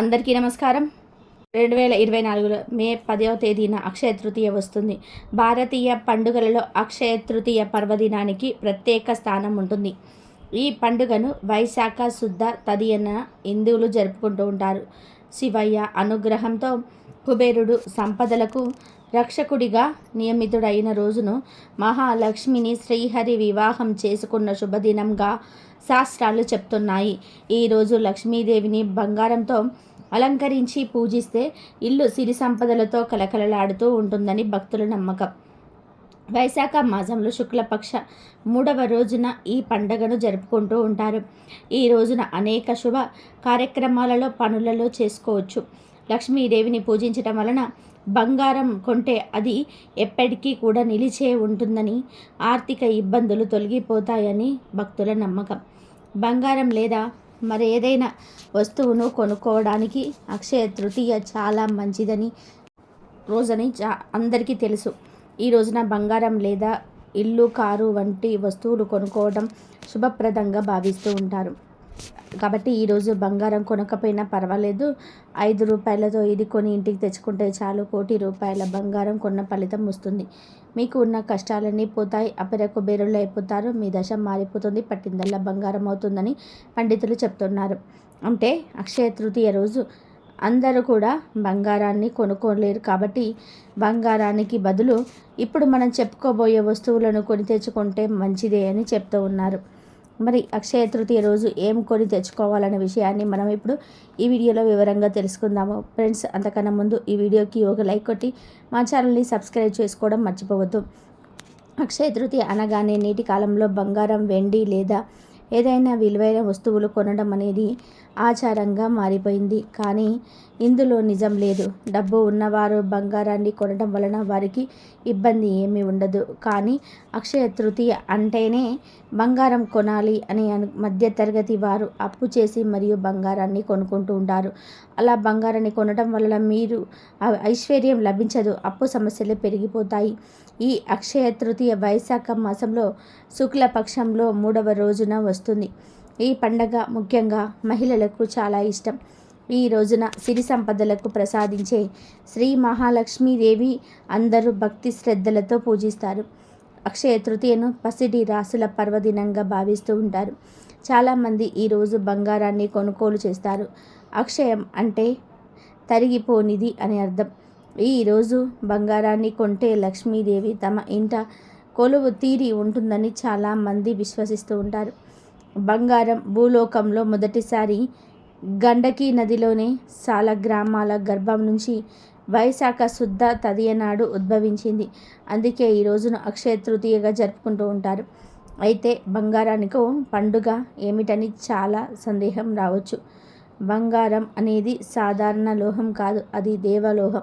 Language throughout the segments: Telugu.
అందరికీ నమస్కారం. రెండు వేల ఇరవై నాలుగులో మే పదవ తేదీన అక్షయ తృతీయ వస్తుంది. భారతీయ పండుగలలో అక్షయ తృతీయ పర్వదినానికి ప్రత్యేక స్థానం ఉంటుంది. ఈ పండుగను వైశాఖ శుద్ధ తదియన హిందువులు జరుపుకుంటూ ఉంటారు. శివయ్య అనుగ్రహంతో కుబేరుడు సంపదలకు రక్షకుడిగా నియమితుడైన రోజును మహాలక్ష్మిని శ్రీహరి వివాహం చేసుకున్న శుభదినంగా శాస్త్రాలు చెప్తున్నాయి. ఈరోజు లక్ష్మీదేవిని బంగారంతో అలంకరించి పూజిస్తే ఇల్లు సిరి సంపదలతో కలకలలాడుతూ ఉంటుందని భక్తుల నమ్మకం. వైశాఖ మాసంలో శుక్లపక్ష మూడవ రోజున ఈ పండగను జరుపుకుంటూ ఉంటారు. ఈ రోజున అనేక శుభ కార్యక్రమాలలో పనులలో చేసుకోవచ్చు. లక్ష్మీదేవిని పూజించడం వలన బంగారం కొంటే అది ఎప్పటికీ కూడా నిలిచే ఉంటుందని ఆర్థిక ఇబ్బందులు తొలగిపోతాయని భక్తుల నమ్మకం. బంగారం లేదా మరి ఏదైనా వస్తువును కొనుక్కోవడానికి అక్షయ తృతీయ చాలా మంచిదని రోజని చా అందరికీ తెలుసు. ఈ రోజున బంగారం లేదా ఇల్లు కారు వంటి వస్తువులు కొనుక్కోవడం శుభప్రదంగా భావిస్తూ ఉంటారు. కాబట్టి ఈరోజు బంగారం కొనకపోయినా పర్వాలేదు. ఐదు రూపాయలతో ఇది కొని ఇంటికి తెచ్చుకుంటే చాలు. కోటి రూపాయల బంగారం కొన్న ఫలితం వస్తుంది. మీకు ఉన్న కష్టాలన్నీ పోతాయి. అపరకు బేరులు అయిపోతారు. మీ దశ మారిపోతుంది. పట్టిందల్లా బంగారం అవుతుందని పండితులు చెప్తున్నారు. అంటే అక్షయ తృతీయ రోజు. అందరూ కూడా బంగారాన్ని కొనుక్కోలేరు కాబట్టి బంగారానికి బదులు ఇప్పుడు మనం చెప్పుకోబోయే వస్తువులను కొని తెచ్చుకుంటే మంచిదే అని చెప్తూ ఉన్నారు. మరి అక్షయ తృతీయ రోజు ఏం కొని తెచ్చుకోవాలనే విషయాన్ని మనం ఇప్పుడు ఈ వీడియోలో వివరంగా తెలుసుకుందాము. ఫ్రెండ్స్ అంతకన్నా ముందు ఈ వీడియోకి ఒక లైక్ కొట్టి మా ఛానల్ని సబ్స్క్రైబ్ చేసుకోవడం మర్చిపోవద్దు. అక్షయ తృతీయ అనగానే నేటి కాలంలో బంగారం వెండి లేదా ఏదైనా విలువైన వస్తువులు కొనడం అనేది ఆచారంగా మారిపోయింది. కానీ ఇందులో నిజం లేదు. డబ్బు ఉన్నవారు బంగారాన్ని కొనడం వలన వారికి ఇబ్బంది ఏమీ ఉండదు. కానీ అక్షయ తృతీయ అంటేనే బంగారం కొనాలి అని మధ్యతరగతి వారు అప్పు చేసి మరియు బంగారాన్ని కొనుక్కుంటూ ఉంటారు. అలా బంగారాన్ని కొనడం వలన మీరు ఐశ్వర్యం లభించదు. అప్పు సమస్యలు పెరిగిపోతాయి. ఈ అక్షయ తృతీయ వైశాఖ మాసంలో శుక్లపక్షంలో మూడవ రోజున వస్తుంది. ఈ పండగ ముఖ్యంగా మహిళలకు చాలా ఇష్టం. ఈ రోజున సిరి సంపదలకు ప్రసాదించే శ్రీ మహాలక్ష్మీదేవి అందరూ భక్తి శ్రద్ధలతో పూజిస్తారు. అక్షయ తృతీయను పసిడి రాసుల పర్వదినంగా భావిస్తూ ఉంటారు. చాలామంది ఈరోజు బంగారాన్ని కొనుగోలు చేస్తారు. అక్షయం అంటే తరిగిపోనిది అని అర్థం. ఈరోజు బంగారాన్ని కొంటే లక్ష్మీదేవి తమ ఇంట కొలువు తీరి ఉంటుందని చాలామంది విశ్వసిస్తూ ఉంటారు. బంగారం భూలోకంలో మొదటిసారి గండకీ నదిలోనే సాల గ్రామాల గర్భం నుంచి వైశాఖ శుద్ధ తదియనాడు ఉద్భవించింది. అందుకే ఈ రోజును అక్షయ తృతీయగా జరుపుకుంటూ ఉంటారు. అయితే బంగారానికి పండుగ ఏమిటని చాలా సందేహం రావచ్చు. బంగారం అనేది సాధారణ లోహం కాదు అది దేవలోహం.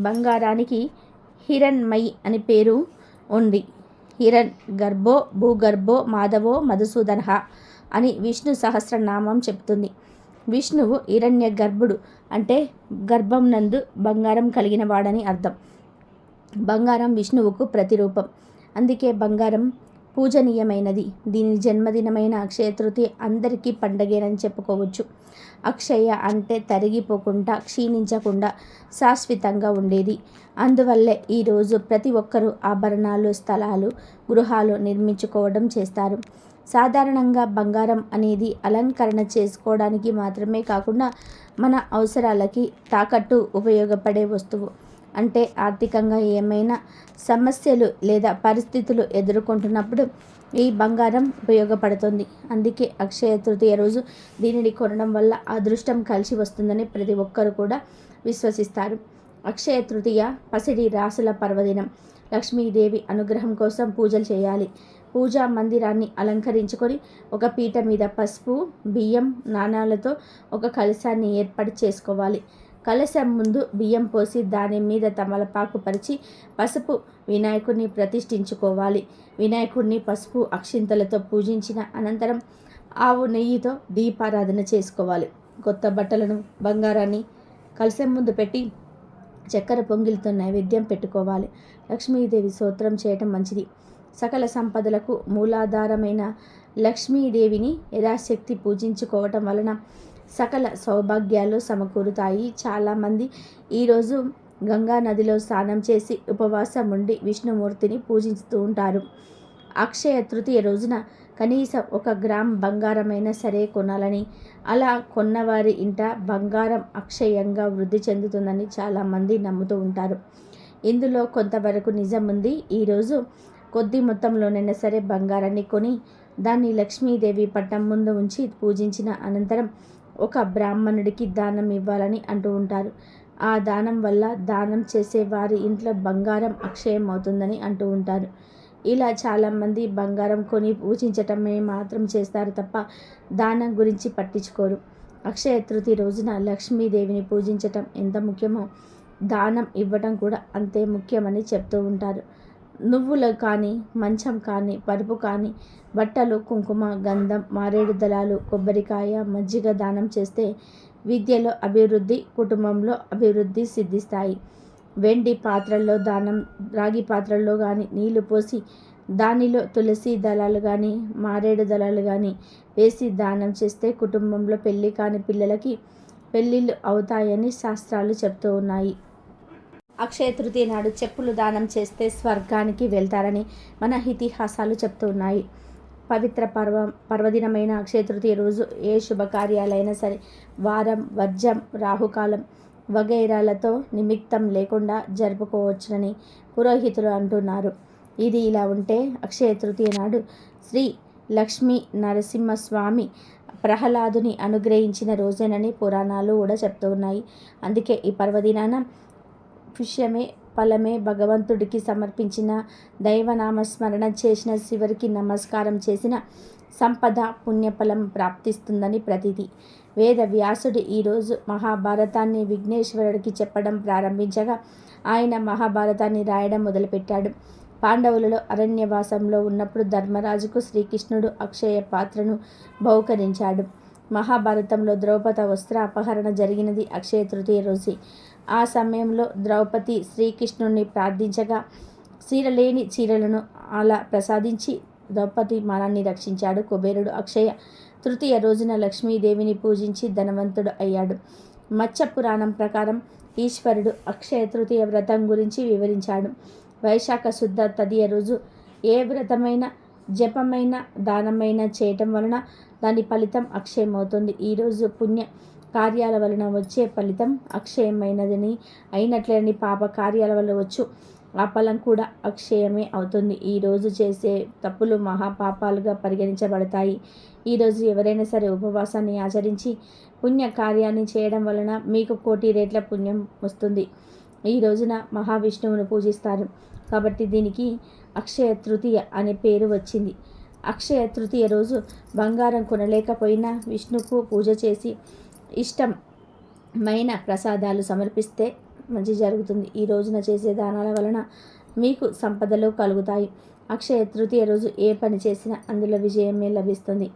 బంగారానికి హిరణ్మయి అని పేరు ఉంది. హిరణ్ గర్భో భూగర్భో మాధవో మధుసూదన అని విష్ణు సహస్రనామం చెప్తుంది. విష్ణువు హిరణ్య గర్భుడు అంటే గర్భం నందు బంగారం కలిగిన వాడని అర్థం. బంగారం విష్ణువుకు ప్రతిరూపం. అందుకే బంగారం పూజనీయమైనది. దీని జన్మదినమైన అక్షయ తృతీయ అందరికీ పండగేనని చెప్పుకోవచ్చు. అక్షయ అంటే తరిగిపోకుండా క్షీణించకుండా శాశ్వతంగా ఉండేది. అందువల్లే ఈరోజు ప్రతి ఒక్కరూ ఆభరణాలు స్థలాలు గృహాలు నిర్మించుకోవడం చేస్తారు. సాధారణంగా బంగారం అనేది అలంకరణ చేసుకోవడానికి మాత్రమే కాకుండా మన అవసరాలకి తాకట్టు ఉపయోగపడే వస్తువు. అంటే ఆర్థికంగా ఏమైనా సమస్యలు లేదా పరిస్థితులు ఎదుర్కొంటున్నప్పుడు ఈ బంగారం ఉపయోగపడుతుంది. అందుకే అక్షయ తృతీయ రోజు దీనిని కొనడం వల్ల అదృష్టం కలిసి వస్తుందని ప్రతి ఒక్కరు కూడా విశ్వసిస్తారు. అక్షయ తృతీయ పసిడి రాసుల పర్వదినం. లక్ష్మీదేవి అనుగ్రహం కోసం పూజలు చేయాలి. పూజా మందిరాన్ని అలంకరించుకొని ఒక పీట మీద పసుపు బియ్యం నాణాలతో ఒక కలశాన్ని ఏర్పాటు చేసుకోవాలి. కలశం ముందు బియ్యం పోసి దాని మీద తమలపాకు పరిచి పసుపు వినాయకుడిని ప్రతిష్ఠించుకోవాలి. వినాయకుడిని పసుపు అక్షింతలతో పూజించిన అనంతరం ఆవు నెయ్యితో దీపారాధన చేసుకోవాలి. కొత్త బట్టలను బంగారాన్ని కలశం ముందు పెట్టి చక్కెర పొంగిలతో నైవేద్యం పెట్టుకోవాలి. లక్ష్మీదేవి స్తోత్రం చేయటం మంచిది. సకల సంపదలకు మూలాధారమైన లక్ష్మీదేవిని యథాశక్తి పూజించుకోవటం వలన సకల సౌభాగ్యాలు సమకూరుతాయి. చాలామంది ఈరోజు గంగా నదిలో స్నానం చేసి ఉపవాసం ఉండి విష్ణుమూర్తిని పూజిస్తూ ఉంటారు. అక్షయ తృతీయ రోజున కనీసం ఒక గ్రామ్ బంగారమైనా సరే కొనాలని అలా కొన్నవారి ఇంట బంగారం అక్షయంగా వృద్ధి చెందుతుందని చాలామంది నమ్ముతూ ఉంటారు. ఇందులో కొంతవరకు నిజం ఉంది. ఈరోజు కొద్ది మొత్తంలోనైనా సరే బంగారాన్ని కొని దాన్ని లక్ష్మీదేవి పట్టం ముందు ఉంచి పూజించిన అనంతరం ఒక బ్రాహ్మణుడికి దానం ఇవ్వాలని అంటూ ఉంటారు. ఆ దానం వల్ల దానం చేసే వారి ఇంట్లో బంగారం అక్షయం అవుతుందని అంటూ ఉంటారు. ఇలా చాలామంది బంగారం కొని పూజించటమే మాత్రం చేస్తారు తప్ప దానం గురించి పట్టించుకోరు. అక్షయ తృతీయ రోజున లక్ష్మీదేవిని పూజించటం ఎంత ముఖ్యమో దానం ఇవ్వటం కూడా అంతే ముఖ్యమని చెప్తూ ఉంటారు. నువ్వులు కానీ మంచం కానీ పరుపు కానీ బట్టలు కుంకుమ గంధం మారేడు దళాలు కొబ్బరికాయ మజ్జిగ దానం చేస్తే విద్యలో అభివృద్ధి కుటుంబంలో అభివృద్ధి సిద్ధిస్తాయి. వెండి పాత్రల్లో దానం రాగి పాత్రల్లో కానీ నీళ్ళు పోసి దానిలో తులసి దళాలు కానీ మారేడు దళాలు కానీ వేసి దానం చేస్తే కుటుంబంలో పెళ్ళి కాని పిల్లలకి పెళ్ళిళ్ళు అవుతాయని శాస్త్రాలు చెప్తూ ఉన్నాయి. అక్షయ తృతీయ నాడు చెప్పులు దానం చేస్తే స్వర్గానికి వెళ్తారని మన ఇతిహాసాలు చెప్తూ ఉన్నాయి పవిత్ర పర్వ పర్వదినమైన అక్షయ తృతీయ రోజు ఏ శుభకార్యాలైనా సరే వారం వర్జం రాహుకాలం వగైరాలతో నిమిత్తం లేకుండా జరుపుకోవచ్చునని పురోహితులు అంటున్నారు. ఇది ఇలా ఉంటే అక్షయ తృతీయ నాడు శ్రీ లక్ష్మీ నరసింహస్వామి ప్రహ్లాదుని అనుగ్రహించిన రోజేనని పురాణాలు కూడా చెప్తూ ఉన్నాయి అందుకే ఈ పర్వదినాన పుష్యమే ఫలమే భగవంతుడికి సమర్పించిన దైవనామస్మరణ చేసిన శివరికి నమస్కారం చేసిన సంపద పుణ్యఫలం ప్రాప్తిస్తుందని ప్రతిది. వేద వ్యాసుడు ఈరోజు మహాభారతాన్ని విఘ్నేశ్వరుడికి చెప్పడం ప్రారంభించగా ఆయన మహాభారతాన్ని రాయడం మొదలుపెట్టాడు. పాండవులలో అరణ్యవాసంలో ఉన్నప్పుడు ధర్మరాజుకు శ్రీకృష్ణుడు అక్షయ పాత్రను బహుకరించాడు. మహాభారతంలో ద్రౌపద వస్త్ర అపహరణ జరిగినది అక్షయ తృతీయ రోజు. ఆ సమయంలో ద్రౌపది శ్రీకృష్ణుణ్ణి ప్రార్థించగా చీరలేని చీరలను అలా ప్రసాదించి ద్రౌపది మానాన్ని రక్షించాడు. కుబేరుడు అక్షయ తృతీయ రోజున లక్ష్మీదేవిని పూజించి ధనవంతుడు అయ్యాడు. మత్స్య పురాణం ప్రకారం ఈశ్వరుడు అక్షయ తృతీయ వ్రతం గురించి వివరించాడు. వైశాఖ శుద్ధ తదియ రోజు ఏ వ్రతమైన జపమైన దానమైన చేయటం వలన దాని ఫలితం అక్షయమవుతుంది. ఈరోజు పుణ్య కార్యాల వలన వచ్చే ఫలితం అక్షయమైనదని అయినట్లేని పాప కార్యాల వల్ల వచ్చు. ఆ ఫలం కూడా అక్షయమే అవుతుంది. ఈరోజు చేసే తప్పులు మహాపాపాలుగా పరిగణించబడతాయి. ఈరోజు ఎవరైనా సరే ఉపవాసాన్ని ఆచరించి పుణ్య కార్యాన్ని చేయడం వలన మీకు కోటి రేట్ల పుణ్యం వస్తుంది. ఈ రోజున మహావిష్ణువును పూజిస్తారు. కాబట్టి దీనికి అక్షయ తృతీయ అనే పేరు వచ్చింది. అక్షయ తృతీయ రోజు బంగారం కొనలేకపోయినా విష్ణుకు పూజ చేసి ఇష్టమైన ప్రసాదాలు సమర్పిస్తే మంచి జరుగుతుంది. ఈ రోజున చేసే దానాల వలన మీకు సంపదలు కలుగుతాయి. అక్షయ తృతీయ రోజు ఏ పని చేసినా అందులో విజయమే లభిస్తుంది.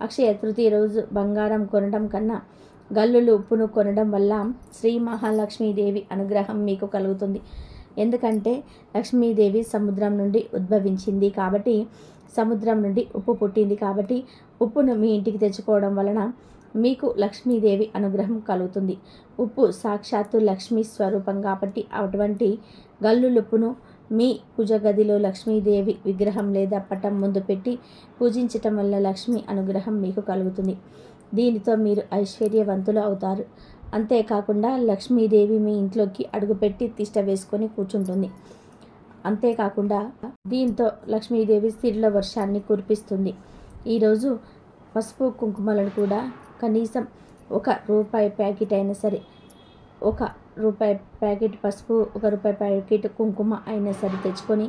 అక్షయ తృతీయ రోజు బంగారం కొనడం కన్నా గల్లులు ఉప్పును కొనడం వల్ల శ్రీ మహాలక్ష్మీదేవి అనుగ్రహం మీకు కలుగుతుంది. ఎందుకంటే లక్ష్మీదేవి సముద్రం నుండి ఉద్భవించింది కాబట్టి సముద్రం నుండి ఉప్పు పుట్టింది కాబట్టి ఉప్పును మీ ఇంటికి తెచ్చుకోవడం వలన మీకు లక్ష్మీదేవి అనుగ్రహం కలుగుతుంది. ఉప్పు సాక్షాత్తు లక్ష్మీ స్వరూపం కాబట్టి అటువంటి గల్లులుప్పును మీ పూజ గదిలో లక్ష్మీదేవి విగ్రహం లేదా పటం ముందు పెట్టి పూజించటం వల్ల లక్ష్మి అనుగ్రహం మీకు కలుగుతుంది. దీనితో మీరు ఐశ్వర్యవంతులు అవుతారు. అంతేకాకుండా లక్ష్మీదేవి మీ ఇంట్లోకి అడుగుపెట్టి తిష్ట వేసుకొని కూర్చుంటుంది. అంతేకాకుండా దీంతో లక్ష్మీదేవి స్థిరుల వర్షాన్ని కురిపిస్తుంది. ఈరోజు పసుపు కుంకుమలను కూడా కనీసం ఒక రూపాయి ప్యాకెట్ అయినా సరే ఒక రూపాయి ప్యాకెట్ పసుపు ఒక రూపాయి ప్యాకెట్ కుంకుమ అయినా సరే తెచ్చుకొని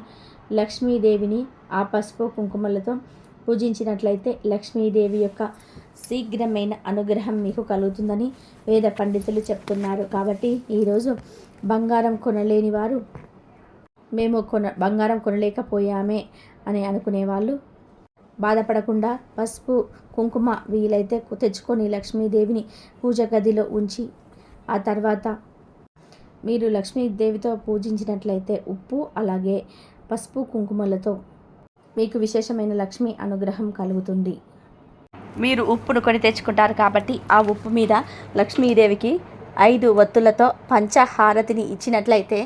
లక్ష్మీదేవిని ఆ పసుపు కుంకుమలతో పూజించినట్లయితే లక్ష్మీదేవి యొక్క శీఘ్రమైన అనుగ్రహం మీకు కలుగుతుందని వేద పండితులు చెప్తున్నారు. కాబట్టి ఈరోజు బంగారం కొనలేని వారు మేము కొన బంగారం కొనలేకపోయామే అని అనుకునేవాళ్ళు బాధపడకుండా పసుపు కుంకుమ వీలైతే తెచ్చుకొని లక్ష్మీదేవిని పూజ గదిలో ఉంచి ఆ తర్వాత మీరు లక్ష్మీదేవితో పూజించినట్లయితే ఉప్పు అలాగే పసుపు కుంకుమలతో మీకు విశేషమైన లక్ష్మి అనుగ్రహం కలుగుతుంది. మీరు ఉప్పును కొని తెచ్చుకుంటారు కాబట్టి ఆ ఉప్పు మీద లక్ష్మీదేవికి ఐదు ఒత్తులతో పంచహారతిని ఇచ్చినట్లయితే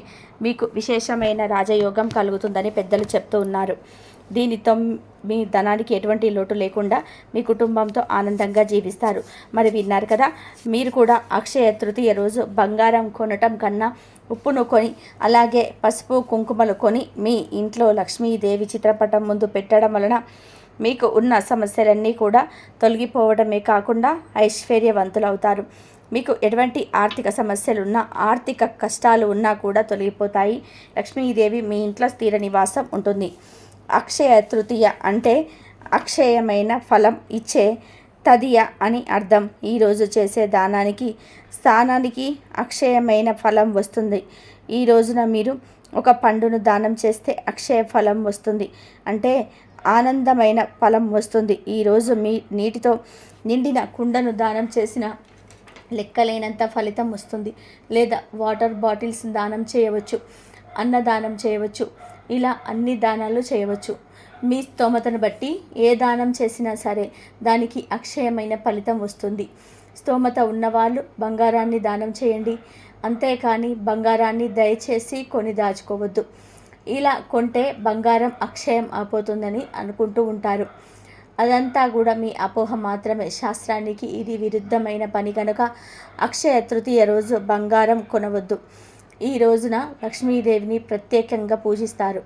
మీకు విశేషమైన రాజయోగం కలుగుతుందని పెద్దలు చెప్తూ ఉన్నారు. దీనితో మీ ధనానికి ఎటువంటి లోటు లేకుండా మీ కుటుంబంతో ఆనందంగా జీవిస్తారు. మరి విన్నారు కదా మీరు కూడా అక్షయ తృతీయ రోజు బంగారం కొనటం కన్నా ఉప్పును కొని అలాగే పసుపు కుంకుమలు కొని మీ ఇంట్లో లక్ష్మీదేవి చిత్రపటం ముందు పెట్టడం వలన మీకు ఉన్న సమస్యలన్నీ కూడా తొలగిపోవడమే కాకుండా ఐశ్వర్యవంతులవుతారు. మీకు ఎటువంటి ఆర్థిక సమస్యలు ఉన్నా ఆర్థిక కష్టాలు ఉన్నా కూడా తొలగిపోతాయి. లక్ష్మీదేవి మీ ఇంట్లో స్థిర నివాసం ఉంటుంది. అక్షయ తృతీయ అంటే అక్షయమైన ఫలం ఇచ్చే తదియ అని అర్థం. ఈరోజు చేసే దానానికి స్థానానికి అక్షయమైన ఫలం వస్తుంది. ఈ రోజున మీరు ఒక పండును దానం చేస్తే అక్షయ ఫలం వస్తుంది. అంటే ఆనందమైన ఫలం వస్తుంది. ఈరోజు మీ నీటితో నిండిన కుండను దానం చేసిన లెక్కలేనంత ఫలితం వస్తుంది. లేదా వాటర్ బాటిల్స్ దానం చేయవచ్చు అన్నదానం చేయవచ్చు ఇలా అన్ని దానాలు చేయవచ్చు. మీ స్తోమతను బట్టి ఏ దానం చేసినా సరే దానికి అక్షయమైన ఫలితం వస్తుంది. స్తోమత ఉన్నవాళ్ళు బంగారాన్ని దానం చేయండి. అంతేకాని బంగారాన్ని దయచేసి కొని దాచుకోవద్దు. ఇలా కొంటే బంగారం అక్షయం అయిపోతుందని అనుకుంటూ ఉంటారు. అదంతా కూడా మీ అపోహ మాత్రమే. శాస్త్రానికి ఇది విరుద్ధమైన పని కనుక అక్షయ తృతీయ రోజు బంగారం కొనవద్దు. ఈ రోజున లక్ష్మీదేవిని ప్రత్యేకంగా పూజిస్తారు.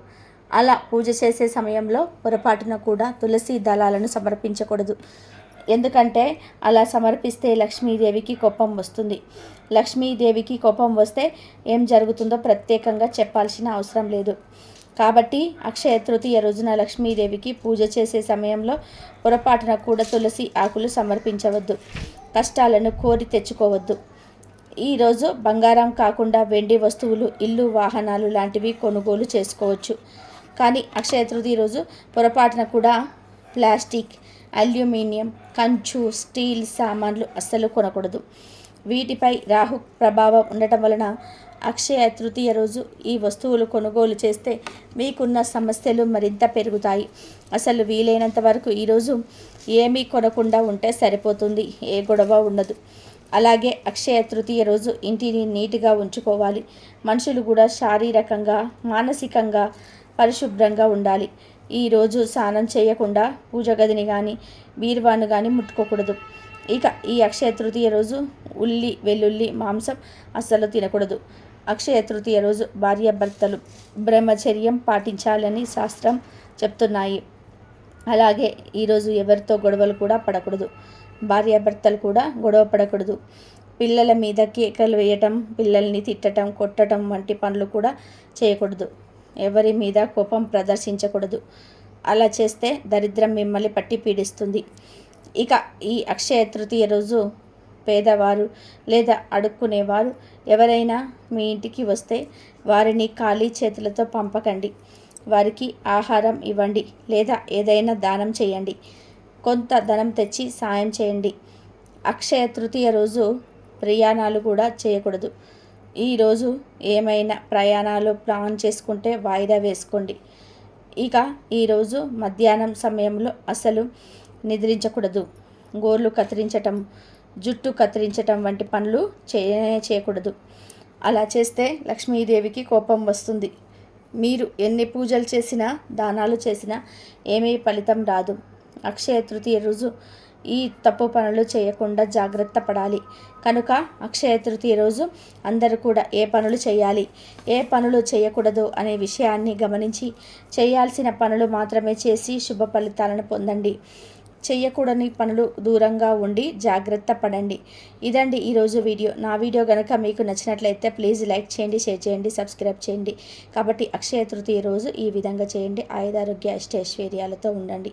అలా పూజ చేసే సమయంలో పొరపాటున కూడా తులసి దళాలను సమర్పించకూడదు. ఎందుకంటే అలా సమర్పిస్తే లక్ష్మీదేవికి కోపం వస్తుంది. లక్ష్మీదేవికి కోపం వస్తే ఏం జరుగుతుందో ప్రత్యేకంగా చెప్పాల్సిన అవసరం లేదు. కాబట్టి అక్షయ తృతీయ రోజున లక్ష్మీదేవికి పూజ చేసే సమయంలో పొరపాటున కూడా తులసి ఆకులు సమర్పించవద్దు. కష్టాలను కోరి తెచ్చుకోవద్దు. ఈరోజు బంగారం కాకుండా వెండి వస్తువులు ఇల్లు వాహనాలు లాంటివి కొనుగోలు చేసుకోవచ్చు. కానీ అక్షయ తృతీయ రోజు పొరపాటున కూడా ప్లాస్టిక్ అల్యూమినియం కంచు స్టీల్ సామాన్లు అస్సలు కొనకూడదు. వీటిపై రాహు ప్రభావం ఉండటం వలన అక్షయ తృతీయ రోజు ఈ వస్తువులు కొనుగోలు చేస్తే మీకున్న సమస్యలు మరింత పెరుగుతాయి. అసలు వీలైనంత వరకు ఈరోజు ఏమీ కొనకుండా ఉంటే సరిపోతుంది. ఏ గొడవ ఉండదు. అలాగే అక్షయ తృతీయ రోజు ఇంటిని నీట్గా ఉంచుకోవాలి. మనుషులు కూడా శారీరకంగా మానసికంగా పరిశుభ్రంగా ఉండాలి. ఈరోజు స్నానం చేయకుండా పూజ గదిని కానీ బీరువాను కానీ ముట్టుకోకూడదు. ఇక ఈ అక్షయ తృతీయ రోజు ఉల్లి వెల్లుల్లి మాంసం అస్సలు తినకూడదు. అక్షయ తృతీయ రోజు భార్యాభర్తలు బ్రహ్మచర్యం పాటించాలని శాస్త్రం చెప్తున్నాయి. అలాగే ఈరోజు ఎవరితో గొడవలు కూడా పడకూడదు. భార్యాభర్తలు కూడా గొడవ పడకూడదు. పిల్లల మీద కేకలు వేయటం పిల్లల్ని తిట్టడం కొట్టడం వంటి పనులు కూడా చేయకూడదు. ఎవరి మీద కోపం ప్రదర్శించకూడదు. అలా చేస్తే దరిద్రం మిమ్మల్ని పట్టి పీడిస్తుంది. ఇక ఈ అక్షయ తృతీయ రోజు పేదవారు లేదా అడుక్కునేవారు ఎవరైనా మీ ఇంటికి వస్తే వారిని ఖాళీ చేతులతో పంపకండి. వారికి ఆహారం ఇవ్వండి లేదా ఏదైనా దానం చేయండి. కొంత ధనం తెచ్చి సాయం చేయండి. అక్షయ తృతీయ రోజు ప్రయాణాలు కూడా చేయకూడదు. ఈరోజు ఏమైనా ప్రయాణాలు ప్లాన్ చేసుకుంటే వాయిదా వేసుకోండి. ఇక ఈరోజు మధ్యాహ్నం సమయంలో అసలు నిద్రించకూడదు. గోర్లు కత్తిరించటం జుట్టు కత్తిరించటం వంటి పనులు చేయనే చేయకూడదు. అలా చేస్తే లక్ష్మీదేవికి కోపం వస్తుంది. మీరు ఎన్ని పూజలు చేసినా దానాలు చేసినా ఏమీ ఫలితం రాదు. అక్షయ తృతీయ రోజు ఈ తప్పు పనులు చేయకుండా జాగ్రత్త పడాలి. కనుక అక్షయ తృతీయ రోజు అందరూ కూడా ఏ పనులు చేయాలి? ఏ పనులు చేయకూడదు అనే విషయాన్ని గమనించి చేయాల్సిన పనులు మాత్రమే చేసి శుభ ఫలితాలను పొందండి. చెయ్యకూడని పనులు దూరంగా ఉండి జాగ్రత్త పడండి. ఇదండి ఈరోజు వీడియో. నా వీడియో కనుక మీకు నచ్చినట్లయితే ప్లీజ్ లైక్ చేయండి షేర్ చేయండి సబ్స్క్రైబ్ చేయండి. కాబట్టి అక్షయ తృతీయ రోజు ఈ విధంగా చేయండి. ఆయుధారోగ్య అష్టైశ్వర్యాలతో ఉండండి.